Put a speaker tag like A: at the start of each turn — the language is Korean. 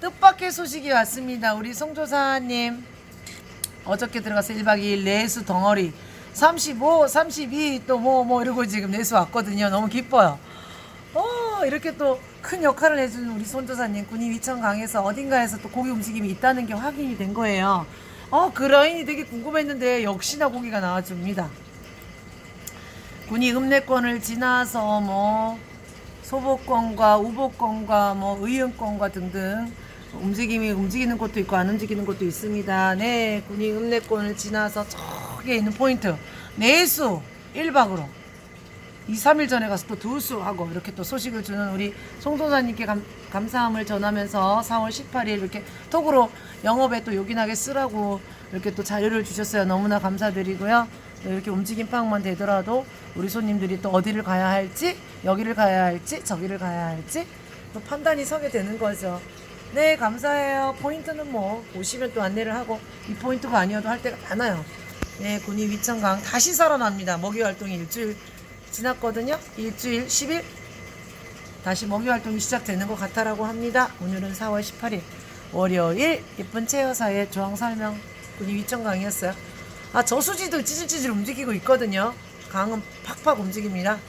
A: 뜻밖의 소식이 왔습니다. 우리 송조사님 어저께 들어가서 1박 2일 내수 덩어리 35, 32 또 뭐뭐 이러고 지금 내수 왔거든요. 너무 기뻐요. 어 이렇게 또 큰 역할을 해주는 우리 손조사님 군이 위천강에서 어딘가에서 또 고기 움직임이 있다는 게 확인이 된 거예요. 어 그 라인이 되게 궁금했는데 역시나 고기가 나와줍니다. 군이 읍내권을 지나서 뭐 소복권과 우복권과 뭐 의원권과 등등 움직임이 움직이는 곳도 있고 안 움직이는 곳도 있습니다. 네, 군이 읍내권을 지나서 저기에 있는 포인트 내수 1박으로 2, 3일 전에 가서 또 두수하고 이렇게 또 소식을 주는 우리 송도사님께 감, 감사함을 전하면서 4월 18일 이렇게 톡으로 영업에 또 요긴하게 쓰라고 이렇게 또 자료를 주셨어요. 너무나 감사드리고요. 네, 이렇게 움직임 파악만 되더라도 우리 손님들이 또 어디를 가야 할지 여기를 가야 할지 저기를 가야 할지 또 판단이 서게 되는 거죠. 네 감사해요. 포인트는 뭐 오시면 또 안내를 하고 이 포인트가 아니어도 할 때가 많아요. 네 군이 위천강 다시 살아납니다. 먹이 활동이 일주일 지났거든요. 일주일 10일 다시 먹이 활동이 시작되는 것 같다라고 합니다. 오늘은 4월 18일 월요일 예쁜 체여사의 조항 설명 군이 위천강이었어요. 아 저수지도 찌질찌질 움직이고 있거든요. 강은 팍팍 움직입니다.